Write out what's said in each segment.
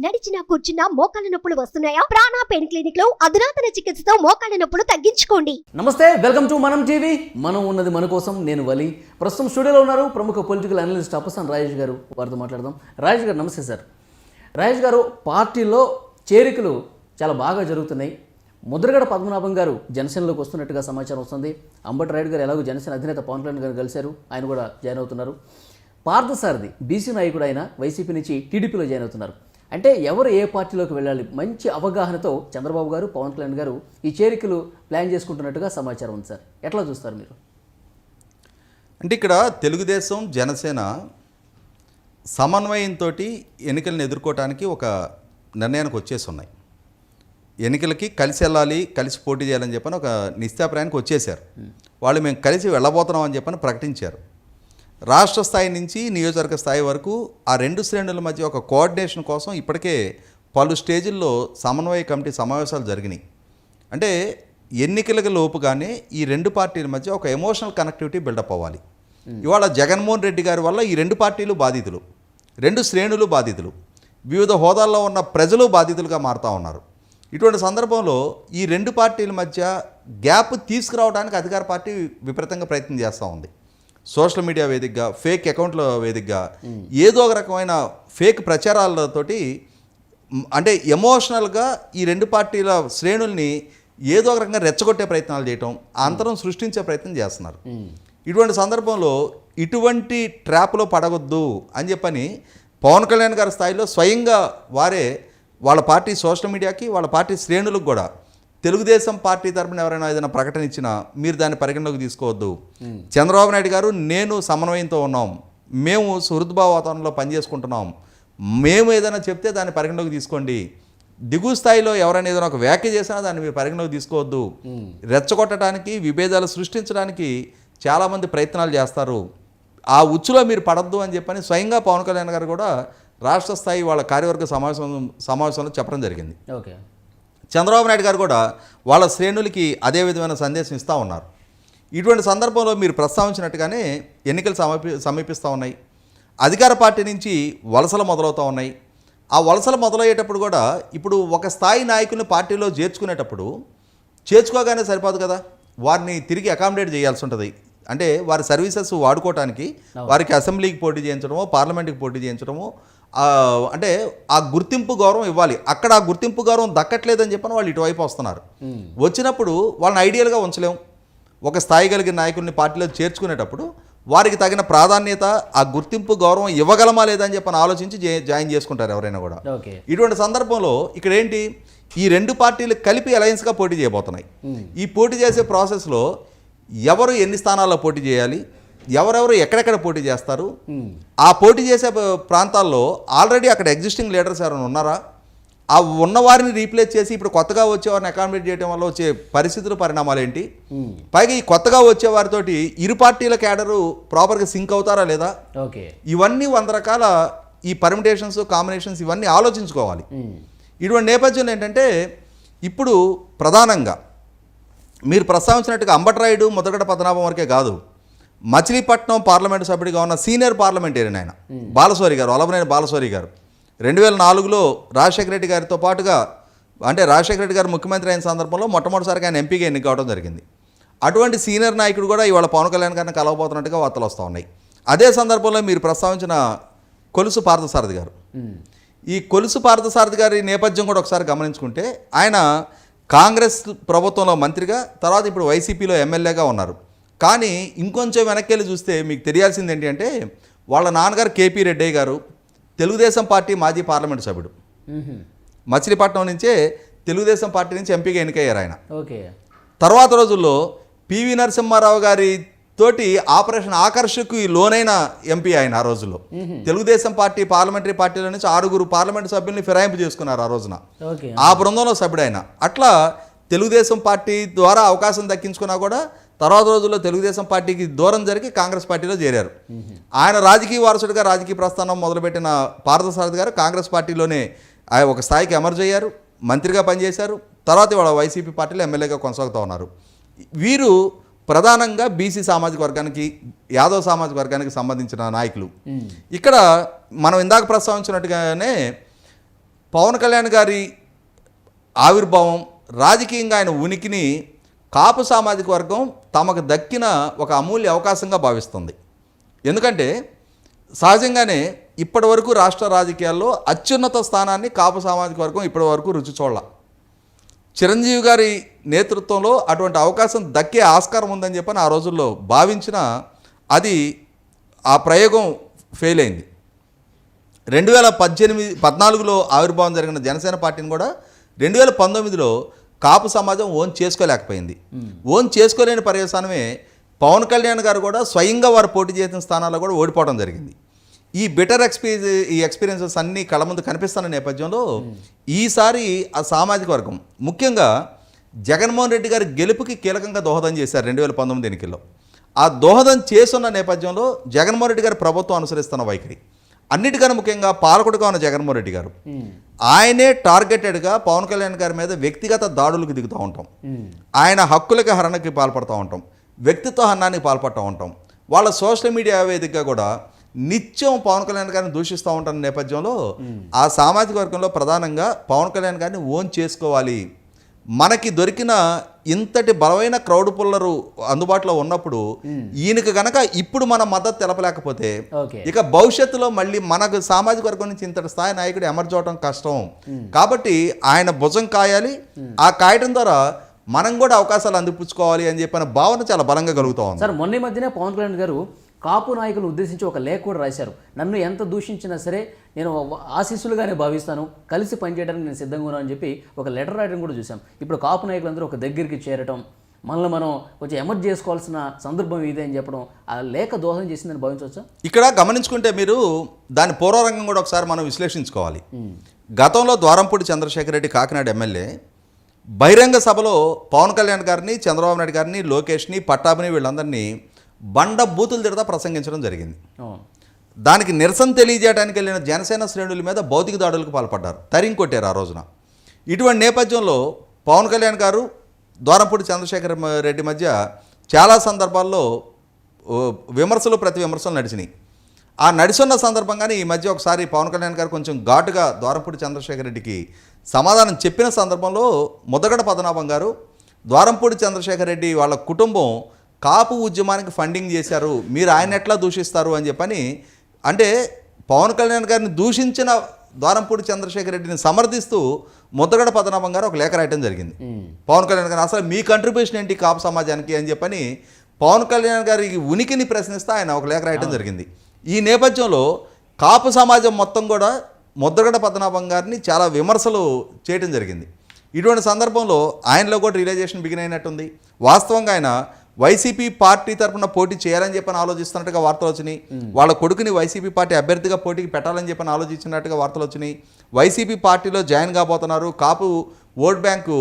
నడిచినా కూర్చున్నా మోకాళ్ళ నొప్పులు వస్తున్నాయా? ప్రాణా పెయిన్ క్లినిక్లో అధునాతన చికిత్సతో మోకాళ్ళ నొప్పులు తగ్గించుకోండి. నమస్తే వెల్కమ్ టు మనం టీవీ. మనం ఉన్నది మన కోసం నేను వలి. ప్రస్తుతం స్టూడియోలో ఉన్నారు ప్రముఖ పొలిటికల్ అనలిస్ట్ అప్పసాన్ రాజేష్ గారు. వారితో మాట్లాడదాం. రాజేష్ గారు నమస్తే సార్. రాజేష్ గారు పార్టీలో చేరికలు చాలా బాగా జరుగుతున్నాయి. ముద్రగడ పద్మనాభం గారు జనసేనలోకి వస్తున్నట్టుగా సమాచారం వస్తుంది. అంబటి రాయుడు గారు ఎలాగో జనసేన అధినేత పవన్ కళ్యాణ్ గారు కలిశారు. ఆయన కూడా జాయిన్ అవుతున్నారు. పార్థసారథి బీసీ నాయకుడు ఆయన వైసీపీ నుంచి టీడీపీలో జాయిన్ అవుతున్నారు. అంటే ఎవరు ఏ పార్టీలోకి వెళ్ళాలి? మంచి అవగాహనతో చంద్రబాబు గారు పవన్ కళ్యాణ్ గారు ఈ చేరికలు ప్లాన్ చేసుకుంటున్నట్టుగా సమాచారం ఉంది సార్. ఎట్లా చూస్తారు మీరు? అంటే ఇక్కడ తెలుగుదేశం జనసేన సమన్వయంతో ఎన్నికలను ఎదుర్కోవడానికి ఒక నిర్ణయానికి వచ్చేసి ఉన్నాయి ఎన్నికలకి కలిసి వెళ్ళాలి కలిసి పోటీ చేయాలని చెప్పని ఒక నిశ్చాప్రాయానికి వచ్చేసారు వాళ్ళు మేము కలిసి వెళ్ళబోతున్నాం అని చెప్పని ప్రకటించారు. రాష్ట్ర స్థాయి నుంచి నియోజకవర్గ స్థాయి వరకు ఆ రెండు శ్రేణుల మధ్య ఒక కోఆర్డినేషన్ కోసం ఇప్పటికే పలు స్టేజీల్లో సమన్వయ కమిటీ సమావేశాలు జరిగినాయి. అంటే ఎన్నికలకు లోపుగానే ఈ రెండు పార్టీల మధ్య ఒక ఎమోషనల్ కనెక్టివిటీ బిల్డప్ అవ్వాలి. ఇవాళ జగన్మోహన్ రెడ్డి గారి వల్ల ఈ రెండు పార్టీలు బాధితులు రెండు శ్రేణులు బాధితులు వివిధ హోదాల్లో ఉన్న ప్రజలు బాధితులుగా మారుతూ ఉన్నారు. ఇటువంటి సందర్భంలో ఈ రెండు పార్టీల మధ్య గ్యాప్ తీసుకురావడానికి అధికార పార్టీ విపరీతంగా ప్రయత్నం చేస్తూ ఉంది. సోషల్ మీడియా వేదికగా ఫేక్ అకౌంట్ల వేదికగా ఏదో ఒక రకమైన ఫేక్ ప్రచారాలతోటి అంటే ఎమోషనల్గా ఈ రెండు పార్టీల శ్రేణుల్ని ఏదో ఒక రకంగా రెచ్చగొట్టే ప్రయత్నాలు చేయటం అంతరం సృష్టించే ప్రయత్నం చేస్తున్నారు. ఇటువంటి సందర్భంలో ఇటువంటి ట్రాప్లో పడవద్దు అని చెప్పని పవన్ కళ్యాణ్ గారి స్థాయిలో స్వయంగా వారే వాళ్ళ పార్టీ సోషల్ మీడియాకి వాళ్ళ పార్టీ శ్రేణులకు కూడా తెలుగుదేశం పార్టీ తరపున ఎవరైనా ఏదైనా ప్రకటన ఇచ్చినా మీరు దాన్ని పరిగణలోకి తీసుకోవద్దు. చంద్రబాబు నాయుడు గారు నేను సమన్వయంతో ఉన్నాం. మేము సుహృద్భావ వాతావరణంలో పనిచేసుకుంటున్నాం. మేము ఏదైనా చెప్తే దాన్ని పరిగణలోకి తీసుకోండి. దిగువ స్థాయిలో ఎవరైనా ఏదైనా ఒక వ్యాఖ్య చేసినా దాన్ని మీరు పరిగణలోకి తీసుకోవద్దు. రెచ్చగొట్టడానికి విభేదాలు సృష్టించడానికి చాలామంది ప్రయత్నాలు చేస్తారు. ఆ ఉచ్చులో మీరు పడద్దు అని చెప్పని స్వయంగా పవన్ కళ్యాణ్ గారు కూడా రాష్ట్ర స్థాయి వాళ్ళ కార్యవర్గ సమావేశం సమావేశంలో చెప్పడం జరిగింది. ఓకే. చంద్రబాబు నాయుడు గారు కూడా వాళ్ళ శ్రేణులకి అదే విధమైన సందేశం ఇస్తూ ఉన్నారు. ఇటువంటి సందర్భంలో మీరు ప్రస్తావించినట్టుగానే ఎన్నికలు సమీపి సమీపిస్తూ ఉన్నాయి. అధికార పార్టీ నుంచి వలసలు మొదలవుతూ ఉన్నాయి. ఆ వలసలు మొదలయ్యేటప్పుడు కూడా ఇప్పుడు ఒక స్థాయి నాయకుల్ని పార్టీలో చేర్చుకునేటప్పుడు చేర్చుకోగానే సరిపోదు కదా. వారిని తిరిగి అకామిడేట్ చేయాల్సి ఉంటుంది. అంటే వారి సర్వీసెస్ వాడుకోవటానికి వారికి అసెంబ్లీకి పోటీ చేయించడమో పార్లమెంట్కి పోటీ చేయించడమో అంటే ఆ గుర్తింపు గౌరవం ఇవ్వాలి. అక్కడ ఆ గుర్తింపు గౌరవం దక్కట్లేదని చెప్పని వాళ్ళు ఇటువైపు వస్తున్నారు. వచ్చినప్పుడు వాళ్ళని ఐడియల్గా ఉంచలేం. ఒక స్థాయి కలిగిన నాయకుల్ని పార్టీలో చేర్చుకునేటప్పుడు వారికి తగిన ప్రాధాన్యత ఆ గుర్తింపు గౌరవం ఇవ్వగలమా లేదని చెప్పని ఆలోచించి జాయిన్ చేసుకుంటారు ఎవరైనా కూడా. ఓకే. ఇటువంటి సందర్భంలో ఇక్కడ ఏంటి ఈ రెండు పార్టీలు కలిపి అలయన్స్గా పోటీ చేయబోతున్నాయి. ఈ పోటీ చేసే ప్రాసెస్లో ఎవరు ఎన్ని స్థానాల్లో పోటీ చేయాలి? ఎవరెవరు ఎక్కడెక్కడ పోటీ చేస్తారు? ఆ పోటీ చేసే ప్రాంతాల్లో ఆల్రెడీ అక్కడ ఎగ్జిస్టింగ్ లీడర్స్ ఎవరైనా ఉన్నారా? ఆ ఉన్నవారిని రీప్లేస్ చేసి ఇప్పుడు కొత్తగా వచ్చేవారిని అకామిడేట్ చేయడం వల్ల వచ్చే పరిస్థితులు పరిణామాలు ఏంటి? పైగా ఈ కొత్తగా వచ్చే వారితోటి ఇరు పార్టీల క్యాడరు ప్రాపర్గా సింక్ అవుతారా లేదా? ఓకే. ఇవన్నీ వంద రకాల ఈ పర్మిటేషన్స్ కాంబినేషన్స్ ఇవన్నీ ఆలోచించుకోవాలి. ఇటువంటి నేపథ్యంలో ఏంటంటే ఇప్పుడు ప్రధానంగా మీరు ప్రస్తావించినట్టుగా అంబట్రాయుడు మొదగడ పద్మనాభం వరకే కాదు. మచిలీపట్నం పార్లమెంటు సభ్యుడిగా ఉన్న సీనియర్ పార్లమెంటేరియన్ ఆయన. బాలస్వారి గారు అలవనేని బాలసోరి గారు. రెండు వేల నాలుగులో రాజశేఖర రెడ్డి గారితో పాటుగా అంటే రాజశేఖర రెడ్డి గారు ముఖ్యమంత్రి అయిన సందర్భంలో మొట్టమొదటిసారిగా ఆయన ఎంపీగా ఎన్నిక కావడం జరిగింది. అటువంటి సీనియర్ నాయకుడు కూడా ఇవాళ పవన్ కళ్యాణ్ గారిని కలవబోతున్నట్టుగా వార్తలు వస్తూ ఉన్నాయి. అదే సందర్భంలో మీరు ప్రస్తావించిన కొలుసు పార్థసారథి గారు. ఈ కొలుసు పార్థసారథి గారి నేపథ్యం కూడా ఒకసారి గమనించుకుంటే ఆయన కాంగ్రెస్ ప్రభుత్వంలో మంత్రిగా తర్వాత ఇప్పుడు వైసీపీలో ఎమ్మెల్యేగా ఉన్నారు. కానీ ఇంకొంచెం వెనక్కి వెళ్ళి చూస్తే మీకు తెలియాల్సింది ఏంటి అంటే వాళ్ళ నాన్నగారు కేపీ రెడ్డయ్య గారు తెలుగుదేశం పార్టీ మాజీ పార్లమెంట్ సభ్యుడు. మచిలీపట్నం నుంచే తెలుగుదేశం పార్టీ నుంచి ఎంపీగా ఎన్నికయ్యారు ఆయన. ఓకే. తర్వాత రోజుల్లో పివి నరసింహారావు గారి తోటి ఆపరేషన్ ఆకర్షకు లోనైన ఎంపీ ఆయన ఆ రోజుల్లో. తెలుగుదేశం పార్టీ పార్లమెంటరీ పార్టీల నుంచి ఆరుగురు పార్లమెంట్ సభ్యుల్ని ఫిరాయింపు చేసుకున్నారు ఆ రోజున. ఆ బృందంలో సభ్యుడైన అట్లా తెలుగుదేశం పార్టీ ద్వారా అవకాశం దక్కించుకున్నా కూడా తర్వాత రోజుల్లో తెలుగుదేశం పార్టీకి దూరం జరిగి కాంగ్రెస్ పార్టీలో చేరారు. ఆయన రాజకీయ వారసుడిగా రాజకీయ ప్రస్థానం మొదలుపెట్టిన పార్థసారథి గారు కాంగ్రెస్ పార్టీలోనే ఆయన ఒక స్థాయికి ఎమర్జ్ అయ్యారు మంత్రిగా పనిచేశారు తర్వాత ఇవాళ వైసీపీ పార్టీలో ఎమ్మెల్యేగా కొనసాగుతూ ఉన్నారు. వీరు ప్రధానంగా బీసీ సామాజిక వర్గానికి యాదవ్ సామాజిక వర్గానికి సంబంధించిన నాయకులు. ఇక్కడ మనం ఇందాక ప్రస్తావించినట్టుగానే పవన్ కళ్యాణ్ గారి ఆవిర్భావం రాజకీయంగా ఆయన ఉనికిని కాపు సామాజిక వర్గం తమకు దక్కిన ఒక అమూల్య అవకాశంగా భావిస్తుంది. ఎందుకంటే సహజంగానే ఇప్పటి వరకు రాష్ట్ర రాజకీయాల్లో అత్యున్నత స్థానాన్ని కాపు సామాజిక వర్గం ఇప్పటి వరకు రుచి చూడాల. చిరంజీవి గారి నేతృత్వంలో అటువంటి అవకాశం దక్కే ఆస్కారం ఉందని చెప్పని ఆ రోజుల్లో భావించిన అది ఆ ప్రయోగం ఫెయిల్ అయింది. రెండు వేల పద్దెనిమిది పద్నాలుగులో ఆవిర్భావం జరిగిన జనసేన పార్టీని కూడా రెండు వేల పంతొమ్మిదిలో కాపు సమాజం ఓన్ చేసుకోలేకపోయింది. ఓన్ చేసుకోలేని పర్యవసానమే పవన్ కళ్యాణ్ గారు కూడా స్వయంగా వారు పోటీ చేసిన స్థానాల్లో కూడా ఓడిపోవడం జరిగింది. ఈ బెటర్ ఎక్స్పీరియన్స్ ఈ ఎక్స్పీరియన్సెస్ అన్నీ కళ ముందు కనిపిస్తున్న నేపథ్యంలో ఈసారి ఆ సామాజిక వర్గం ముఖ్యంగా జగన్మోహన్ రెడ్డి గారి గెలుపుకి కీలకంగా దోహదం చేశారు రెండు వేల పంతొమ్మిది ఎన్నికల్లో. ఆ దోహదం చేస్తున్న నేపథ్యంలో జగన్మోహన్ రెడ్డి గారి ప్రభుత్వం అనుసరిస్తున్న వైఖరి. అన్నిటికన్నా ముఖ్యంగా పాలకుడుగా ఉన్న జగన్మోహన్ రెడ్డి గారు. ఆయనే టార్గెటెడ్గా పవన్ కళ్యాణ్ గారి మీద వ్యక్తిగత దాడులకు దిగుతూ ఉంటాం. ఆయన హక్కులకి హరణకి పాల్పడుతూ ఉంటాం. వ్యక్తిత్వ హరణానికి పాల్పడుతూ ఉంటాం. వాళ్ళ సోషల్ మీడియా వేదికగా కూడా నిత్యం పవన్ కళ్యాణ్ గారిని దూషిస్తూ ఉంటున్న నేపథ్యంలో ఆ సామాజిక వర్గంలో ప్రధానంగా పవన్ కళ్యాణ్ గారిని ఓన్ చేసుకోవాలి మనకి దొరికిన ఇంతటి బలమైన క్రౌడ్ పుల్లరు అందుబాటులో ఉన్నప్పుడు ఈయనకి గనక ఇప్పుడు మన మద్దతు తెలపలేకపోతే ఇక భవిష్యత్తులో మళ్ళీ మనకు సామాజిక వర్గం నుంచి ఇంతటి స్థాయి నాయకుడు ఎమర్జ్ అవడం కష్టం. కాబట్టి ఆయన భుజం కాయాలి ఆ కాయటం ద్వారా మనం కూడా అవకాశాలు అందిపుచ్చుకోవాలి అని చెప్పిన భావన చాలా బలంగా కలుగుతా ఉంది. సార్ మొన్న మధ్యనే పవన్ కళ్యాణ్ గారు కాపు నాయకులను ఉద్దేశించి ఒక లేఖ కూడా రాశారు. నన్ను ఎంత దూషించినా సరే నేను ఆశీస్సులుగానే భావిస్తాను. కలిసి పనిచేయడానికి నేను సిద్ధంగా ఉన్నాను అని చెప్పి ఒక లెటర్ రాయడం కూడా చూసాం ఇప్పుడు కాపు నాయకులందరూ ఒక దగ్గరికి చేరటం మనల్ని మనం కొంచెం ఎమర్జ్ చేసుకోవాల్సిన సందర్భం ఇదే అని చెప్పడం ఆ లేఖ దోహదం చేసిందని భావించవచ్చా? ఇక్కడ గమనించుకుంటే మీరు దాని పూర్వరంగం కూడా ఒకసారి మనం విశ్లేషించుకోవాలి. గతంలో ద్వారంపూడి చంద్రశేఖర్ రెడ్డి కాకినాడ ఎమ్మెల్యే బహిరంగ సభలో పవన్ కళ్యాణ్ గారిని చంద్రబాబు నాయుడు గారిని లోకేష్ని పట్టాభిని వీళ్ళందరినీ బండ బూతులు తిడతా ప్రసంగించడం జరిగింది. దానికి నిరసన తెలియజేయడానికి వెళ్ళిన జనసేన శ్రేణుల మీద భౌతిక దాడులకు పాల్పడ్డారు. తరిం కొట్టారు ఆ రోజున. ఇటువంటి నేపథ్యంలో పవన్ కళ్యాణ్ గారు ద్వారంపూడి చంద్రశేఖర్ రెడ్డి మధ్య చాలా సందర్భాల్లో విమర్శలు ప్రతి విమర్శలు నడిచినాయి. ఆ నడిచున్న సందర్భంగానే ఈ మధ్య ఒకసారి పవన్ కళ్యాణ్ గారు కొంచెం ఘాటుగా ద్వారంపూడి చంద్రశేఖర్ రెడ్డికి సమాధానం చెప్పిన సందర్భంలో ముద్దగడ పద్మనాభం గారు ద్వారంపూడి చంద్రశేఖర్ రెడ్డి వాళ్ళ కుటుంబం కాపు ఉద్యమానికి ఫండింగ్ చేశారు మీరు ఆయన ఎట్లా దూషిస్తారు అని చెప్పని అంటే పవన్ కళ్యాణ్ గారిని దూషించిన ద్వారంపూడి చంద్రశేఖర్ రెడ్డిని సమర్థిస్తూ ముద్దగడ పద్మనాభం గారు ఒక లేఖ రాయటం జరిగింది. పవన్ కళ్యాణ్ గారు అసలు మీ కంట్రిబ్యూషన్ ఏంటి కాపు సమాజానికి అని చెప్పని పవన్ కళ్యాణ్ గారి ఉనికిని ప్రశ్నిస్తూ ఆయన ఒక లేఖ రాయటం జరిగింది. ఈ నేపథ్యంలో కాపు సమాజం మొత్తం కూడా ముద్రగడ పద్మనాభం గారిని చాలా విమర్శలు చేయటం జరిగింది. ఇటువంటి సందర్భంలో ఆయనలో కూడా రియలైజేషన్ బిగిన్ అయినట్టుంది. వాస్తవంగా ఆయన వైసీపీ పార్టీ తరపున పోటీ చేయాలని చెప్పని ఆలోచిస్తున్నట్టుగా వార్తలు వచ్చినాయి. వాళ్ళ కొడుకుని వైసీపీ పార్టీ అభ్యర్థిగా పోటీకి పెట్టాలని చెప్పని ఆలోచించినట్టుగా వార్తలు వచ్చినాయి. వైసీపీ పార్టీలో జాయిన్ కాబోతున్నారు. కాపు ఓట్ బ్యాంకు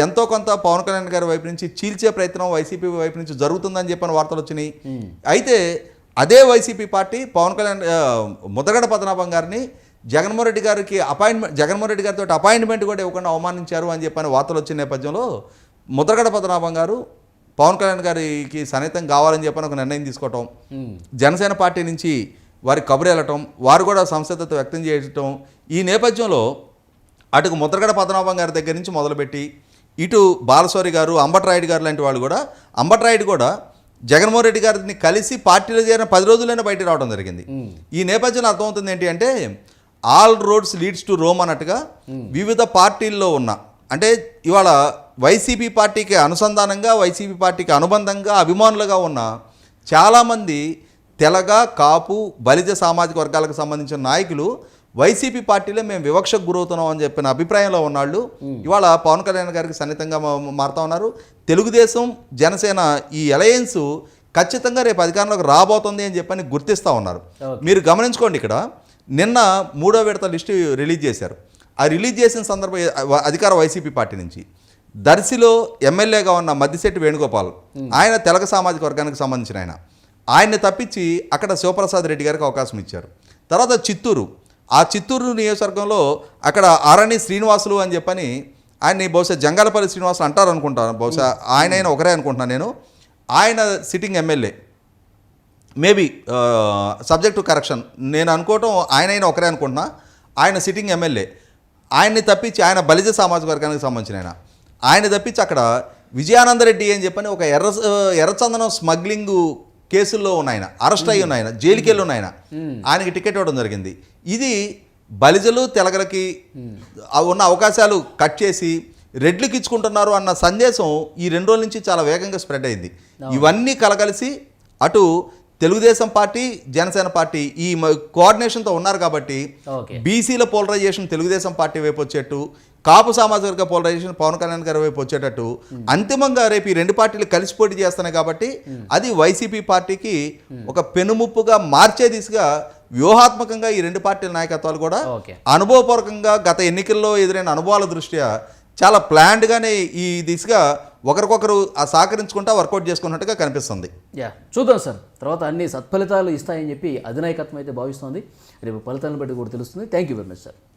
ఎంతో కొంత పవన్ కళ్యాణ్ గారి వైపు నుంచి చీల్చే ప్రయత్నం వైసీపీ వైపు నుంచి జరుగుతుందని చెప్పని వార్తలు వచ్చినాయి. అయితే అదే వైసీపీ పార్టీ పవన్ కళ్యాణ్ ఆ, ముద్రగడ పద్మనాభం గారిని జగన్మోహన్ రెడ్డి గారికి అపాయింట్మెంట్ జగన్మోహన్ రెడ్డి గారితో అపాయింట్మెంట్ కూడా ఇవ్వకుండా అవమానించారు అని చెప్పని వార్తలు వచ్చిన నేపథ్యంలో ముద్రగడ పద్మనాభం గారు పవన్ కళ్యాణ్ గారికి సన్నిహితం కావాలని చెప్పని ఒక నిర్ణయం తీసుకోవటం జనసేన పార్టీ నుంచి వారి కబురు వెళ్ళటం వారు కూడా సంసిద్ధత వ్యక్తం చేయటం ఈ నేపథ్యంలో అటుకు ముద్రగడ పద్మనాభం గారి దగ్గర నుంచి మొదలుపెట్టి ఇటు బాలసౌరి గారు అంబట్రాయుడు గారు లాంటి వాళ్ళు కూడా అంబట్రాయుడు కూడా జగన్మోహన్ రెడ్డి గారిని కలిసి పార్టీలో చేరిన పది రోజుల్లోనే బయటికి రావడం జరిగింది. ఈ నేపథ్యంలో అర్థమవుతుంది ఏంటి అంటే all roads leads to Rome అన్నట్టుగా వివిధ పార్టీల్లో ఉన్న అంటే ఇవాళ వైసీపీ పార్టీకి అనుసంధానంగా వైసీపీ పార్టీకి అనుబంధంగా అభిమానులుగా ఉన్న చాలామంది తెలగ కాపు బలిజ సామాజిక వర్గాలకు సంబంధించిన నాయకులు వైసీపీ పార్టీలో మేము వివక్షకు గురవుతున్నాం అని చెప్పిన అభిప్రాయంలో ఉన్నాళ్ళు. ఇవాళ పవన్ కళ్యాణ్ గారికి సన్నిహితంగా మారుతా ఉన్నారు. తెలుగుదేశం జనసేన ఈ అలయన్స్ ఖచ్చితంగా రేపు అధికారంలోకి రాబోతుంది అని చెప్పని గుర్తిస్తూ ఉన్నారు. మీరు గమనించుకోండి ఇక్కడ. నిన్న మూడో విడత లిస్టు రిలీజ్ చేశారు. ఆ రిలీజ్ చేసిన సందర్భం అధికార వైసీపీ పార్టీ నుంచి. దర్శిలో ఎమ్మెల్యేగా ఉన్న మద్దిశెట్టి వేణుగోపాల్ ఆయన తెలగ సామాజిక వర్గానికి సంబంధించిన ఆయన. ఆయన్ని తప్పించి అక్కడ శివప్రసాద్ రెడ్డి గారికి అవకాశం ఇచ్చారు. తర్వాత చిత్తూరు. ఆ చిత్తూరు నియోజకవర్గంలో అక్కడ ఆరణి శ్రీనివాసులు అని చెప్పని ఆయన్ని బహుశా జంగాలపల్లి శ్రీనివాసులు అంటారు అనుకుంటాను. బహుశా ఆయన అయినా ఒకరే అనుకుంటున్నాను నేను. ఆయన sitting MLA. Maybe subject to correction. నేను అనుకోవటం ఆయన అయినా ఒకరే అనుకుంటున్నా. ఆయన సిట్టింగ్ ఎమ్మెల్యే. ఆయన్ని తప్పించి ఆయన బలిజ సామాజిక వర్గానికి సంబంధించిన ఆయన. ఆయన తప్పించి అక్కడ విజయానందరెడ్డి అని చెప్పని ఒక ఎర్ర ఎర్రచందనం స్మగ్లింగ్ కేసుల్లో ఉన్న ఆయన అరెస్ట్ అయ్యి ఉన్న ఆయన జైలుకి వెళ్ళి ఉన్న ఆయన. ఆయనకి టికెట్ ఇవ్వడం జరిగింది. ఇది బలిజలు తెలగలకి ఉన్న అవకాశాలు కట్ చేసి రెడ్లకి ఇచ్చుకుంటున్నారు అన్న సందేశం ఈ రెండు రోజుల నుంచి చాలా వేగంగా స్ప్రెడ్ అయింది. ఇవన్నీ కలగలిసి అటు తెలుగుదేశం పార్టీ జనసేన పార్టీ ఈ కోఆర్డినేషన్తో ఉన్నారు కాబట్టి బీసీల పోలరైజేషన్ తెలుగుదేశం పార్టీ వైపు వచ్చేట్టు కాపు సామాజిక వర్గ పోలరైజేషన్ పవన్ కళ్యాణ్ గారి వైపు వచ్చేటట్టు అంతిమంగా రేపు ఈ రెండు పార్టీలు కలిసి పోటీ చేస్తున్నాయి కాబట్టి అది వైసీపీ పార్టీకి ఒక పెనుముప్పుగా మార్చే దిశగా వ్యూహాత్మకంగా ఈ రెండు పార్టీల నాయకత్వాలు కూడా అనుభవపూర్వకంగా గత ఎన్నికల్లో ఎదురైన అనుభవాల దృష్ట్యా చాలా ప్లాన్డ్గానే ఈ దిశగా ఒకరికొకరు ఆ సహకరించుకుంటా వర్కౌట్ చేసుకున్నట్టుగా కనిపిస్తుంది. యా చూద్దాం సార్. తర్వాత అన్ని సత్ఫలితాలు ఇస్తాయని చెప్పి అధినాయకత్వం అయితే భావిస్తోంది. రేపు ఫలితాలను బట్టి కూడా తెలుస్తుంది. Thank you very much sir